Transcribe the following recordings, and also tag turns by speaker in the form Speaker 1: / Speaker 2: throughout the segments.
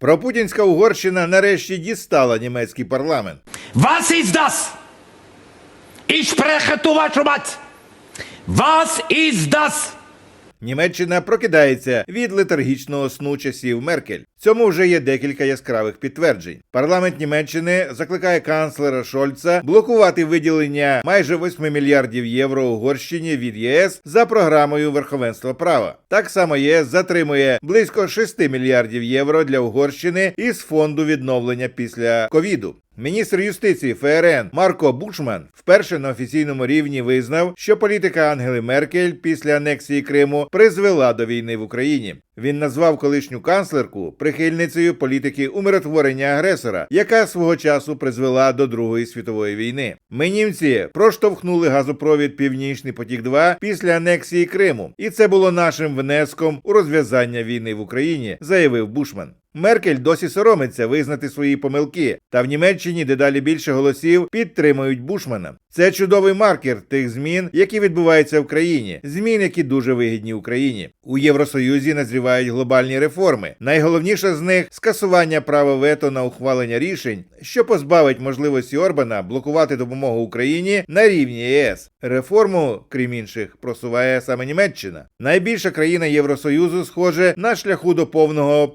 Speaker 1: Пропутінська Угорщина нарешті дістала німецький парламент.
Speaker 2: Was ist das? Ich spreche вашу мать! Was ist das?
Speaker 1: Німеччина прокидається від летаргічного сну часів Меркель. Цьому вже є декілька яскравих підтверджень. Парламент Німеччини закликає канцлера Шольца блокувати виділення майже 8 мільярдів євро Угорщині від ЄС за програмою верховенства права. Так само ЄС затримує близько 6 мільярдів євро для Угорщини із фонду відновлення після ковіду. Міністр юстиції ФРН Марко Бушман вперше на офіційному рівні визнав, що політика Ангели Меркель після анексії Криму призвела до війни в Україні. Він назвав колишню канцлерку прихильницею політики умиротворення агресора, яка свого часу призвела до Другої світової війни. Ми німці проштовхнули газопровід Північний потік 2 після анексії Криму, і це було нашим внеском у розв'язання війни в Україні, заявив Бушман. Меркель досі соромиться визнати свої помилки, та в Німеччині дедалі більше голосів підтримують Бушмана. Це чудовий маркер тих змін, які відбуваються в країні, змін, які дуже вигідні Україні. У Євросоюзі назрівають глобальні реформи. Найголовніше з них скасування права вето на ухвалення рішень, що позбавить можливості Орбана блокувати допомогу Україні на рівні ЄС. Реформу, крім інших, просуває саме Німеччина. Найбільша країна Євросоюзу, схоже, на шляху до повного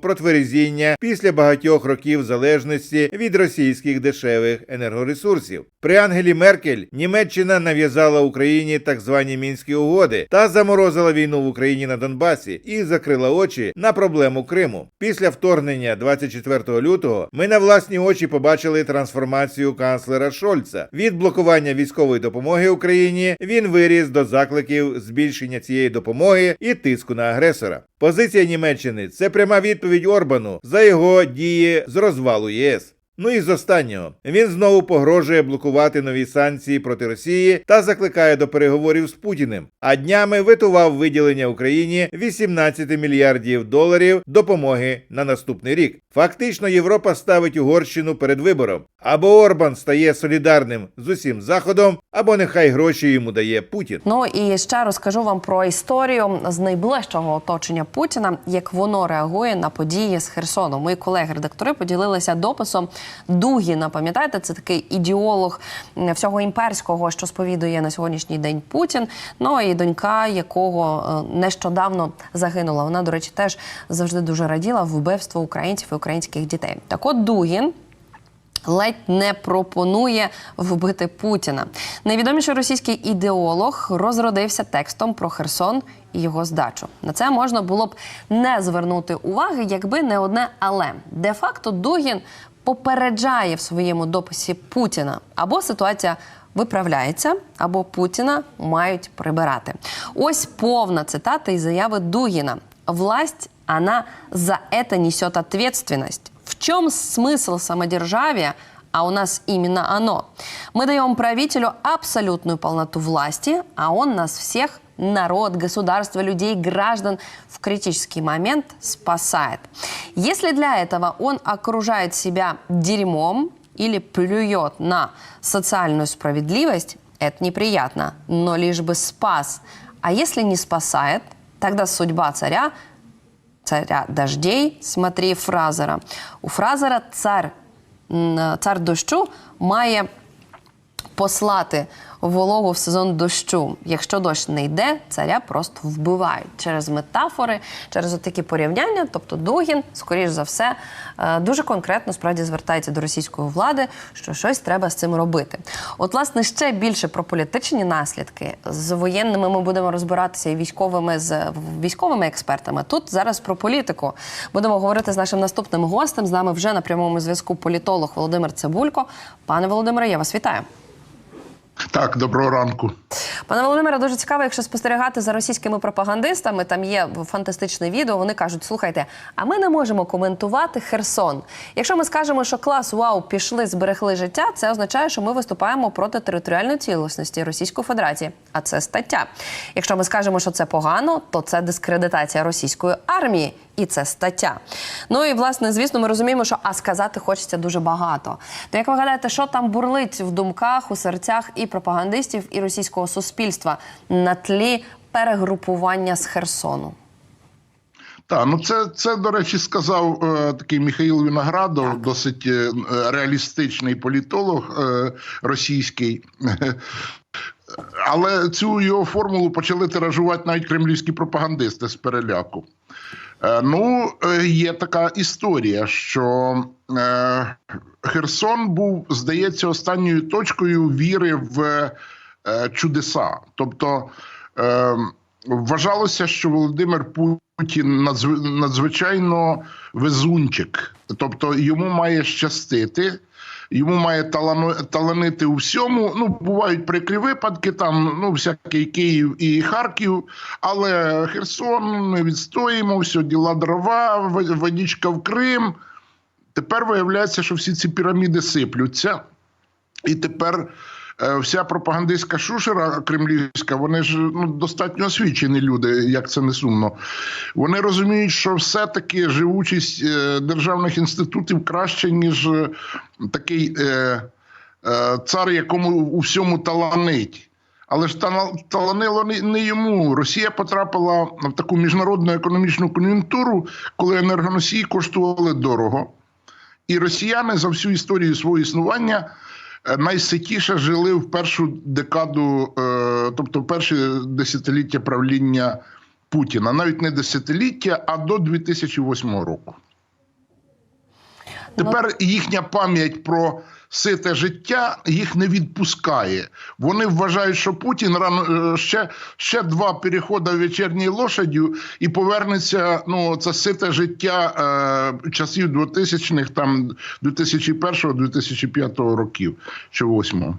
Speaker 1: протверезіння після багатьох років залежності від російських дешевих енергоресурсів. При Ангелі Меркель Німеччина нав'язала Україні так звані мінські угоди та заморозила війну в Україні на Донбасі і закрила очі на проблему Криму. Після вторгнення 24 лютого ми на власні очі побачили трансформацію канцлера Шольца. Від блокування військової допомоги Україні він виріс до закликів збільшення цієї допомоги і тиску на агресора. Позиція Німеччини це пряма відповідь Орбану за його дії з розвалу єС. Ну і з останнього він знову погрожує блокувати нові санкції проти Росії та закликає до переговорів з Путіним. А днями витував виділення Україні 18 мільярдів доларів допомоги на наступний рік. Фактично, Європа ставить Угорщину перед вибором: або Орбан стає солідарним з усім заходом, або нехай гроші йому дає Путін.
Speaker 3: Ну і ще розкажу вам про історію з найближчого оточення Путіна, як воно реагує на події з Херсоном. Мої колеги-редактори поділилися дописом Дугіна. Пам'ятаєте, це такий ідеолог всього імперського, що сповідує на сьогоднішній день Путін. Ну і донька, якого е, нещодавно загинула. Вона, до речі, теж завжди дуже раділа вбивству українців і українських дітей. Так от Дугін ледь не пропонує вбити Путіна. Найвідоміший російський ідеолог розродився текстом про Херсон і його здачу. На це можна було б не звернути уваги, якби не одне але де-факто Дугін попереджає в своєму дописі Путіна або ситуація. Виправляється або Путіна мають прибирати. Ось повна цитата із заяви Дугіна. Власть, она за это несет ответственность. В чем смысл самодержавия, а у нас именно оно? Мы даем правителю абсолютную полноту власти, а он нас всех, народ, государство, людей, граждан в критический момент спасает. Если для этого он окружает себя дерьмом или плюет на социальную справедливость, это неприятно, но лишь бы спас. А если не спасает, тогда судьба царя царя дождей, смотри Фразера. У Фразера цар, м, цар дощу має послати вологу в сезон дощу. Якщо дощ не йде, царя просто вбивають через метафори, через такі порівняння. Тобто Дугін, скоріш за все, е, дуже конкретно справді звертається до російської влади, що щось треба з цим робити. От, власне, ще більше про політичні наслідки з воєнними ми будемо розбиратися і військовими з військовими експертами. Тут зараз про політику будемо говорити з нашим наступним гостем. З нами вже на прямому зв'язку політолог Володимир Цибулько. Пане Володимире, я вас вітаю.
Speaker 4: Так, доброго ранку.
Speaker 3: Пане Володимире, дуже цікаво, якщо спостерігати за російськими пропагандистами. Там є фантастичне відео. Вони кажуть: слухайте, а ми не можемо коментувати Херсон. Якщо ми скажемо, що клас вау, пішли, зберегли життя, це означає, що ми виступаємо проти територіальної цілісності Російської Федерації. А це стаття. Якщо ми скажемо, що це погано, то це дискредитація російської армії. І це стаття. Ну і власне, звісно, ми розуміємо, що а сказати хочеться дуже багато. То як ви гадаєте, що там бурлить в думках, у серцях і пропагандистів, і російського суспільства на тлі перегрупування з Херсону?
Speaker 4: Так, ну це, це, до речі, сказав е, такий Михаїл Виноградов, досить е, реалістичний політолог е, російський. Але цю його формулу почали тиражувати навіть кремлівські пропагандисти з переляку. Е, ну, е, є така історія, що е, Херсон був, здається, останньою точкою віри в чудеса. Тобто вважалося, що Володимир Путін надзв- надзвичайно везунчик, тобто йому має щастити. Йому має таланити у всьому. Ну, бувають прикрі випадки, там ну, всякий Київ і Харків, але Херсон ми відстоїмо, все, діла дрова, водічка в Крим. Тепер виявляється, що всі ці піраміди сиплються. І тепер вся пропагандистська шушера кремлівська, вони ж ну, достатньо освічені люди, як це не сумно. Вони розуміють, що все-таки живучість е, державних інститутів краще, ніж е, такий е, е, цар, якому у всьому таланить. Але ж тала- таланило не- йому. Росія потрапила в таку міжнародну економічну кон'юнктуру, коли енергоносії коштували дорого. І росіяни за всю історію свого існування е, найситіше жили в першу декаду, е, тобто в перше десятиліття правління Путіна. Навіть не десятиліття, а до 2008 року. Тепер їхня пам'ять про сите життя їх не відпускає. Вони вважають, що Путін рано е, ще, ще два переходи вечірній лошадю і повернеться ну, це сите життя е, часів 2000-х, там 2001-2005 років чи 8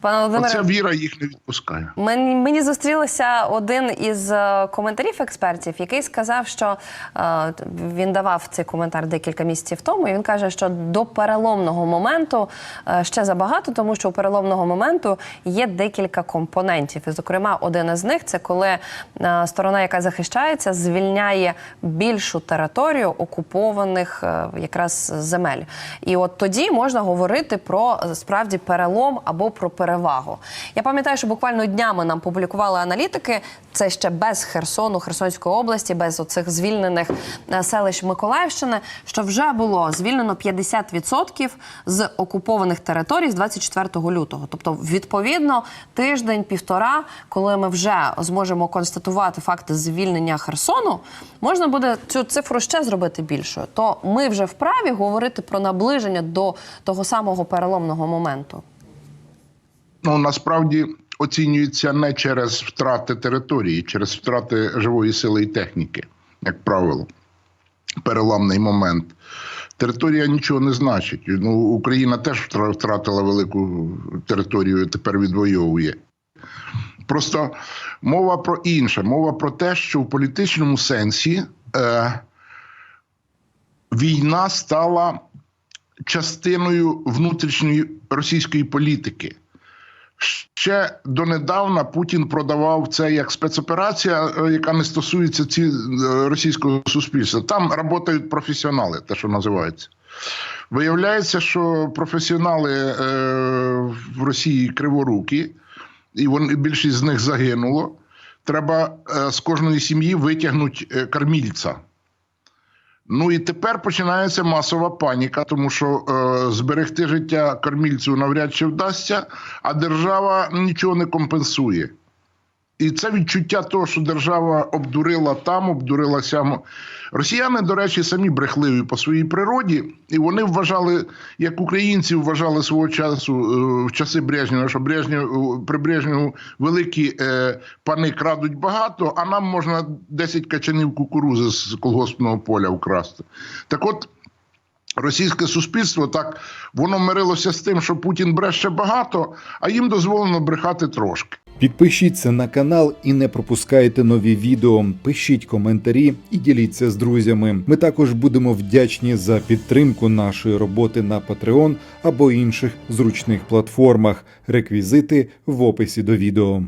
Speaker 3: Пане Володимире,
Speaker 4: Оця віра їх не відпускає.
Speaker 3: Мені, мені зустрілося один із е, коментарів експертів, який сказав, що е, він давав цей коментар декілька місяців тому. І він каже, що до переломного моменту е, ще забагато, тому що у переломного моменту є декілька компонентів. І, зокрема, один із них це коли е, сторона, яка захищається, звільняє більшу територію окупованих е, якраз земель. І от тоді можна говорити про справді перелом або про перевагу. Я пам'ятаю, що буквально днями нам публікували аналітики. Це ще без Херсону, Херсонської області, без оцих звільнених е, селищ Миколаївщини, що вже було звільнено 50% з окупованих територій з 24 лютого. Тобто, відповідно, тиждень-півтора, коли ми вже зможемо констатувати факти звільнення Херсону, можна буде цю цифру ще зробити більшою. То ми вже вправі говорити про наближення до того самого переломного моменту.
Speaker 4: Ну, насправді оцінюється не через втрати території, через втрати живої сили і техніки, як правило. Переламний момент. Територія нічого не значить. Ну, Україна теж втратила велику територію, тепер відвоює. Просто мова про інше. Мова про те, що в політичному сенсі е, війна стала частиною внутрішньої російської політики. Ще донедавна Путін продавав це як спецоперація, е, яка не стосується ці е, російського суспільства. Там працюють професіонали, те, що називається. Виявляється, що професіонали е, в Росії криворукі, і вони більшість з них загинуло. Треба е, з кожної сім'ї витягнути кормільця. Ну і тепер починається масова паніка, тому що е, зберегти життя кормільцю навряд чи вдасться, а держава нічого не компенсує. І це відчуття того, що держава обдурила там, обдурила сям. Росіяни, до речі, самі брехливі по своїй природі, і вони вважали, як українці вважали свого часу е, в часи Брежнєва, що Брежнєв, при Брежнєву великі е, пани крадуть багато, а нам можна 10 качанів кукурузи з колгоспного поля вкрасти. Так от. Російське суспільство так воно мирилося з тим, що Путін бреше багато, а їм дозволено брехати трошки.
Speaker 5: Підпишіться на канал і не пропускайте нові відео. Пишіть коментарі і діліться з друзями. Ми також будемо вдячні за підтримку нашої роботи на Patreon або інших зручних платформах. Реквізити в описі до відео.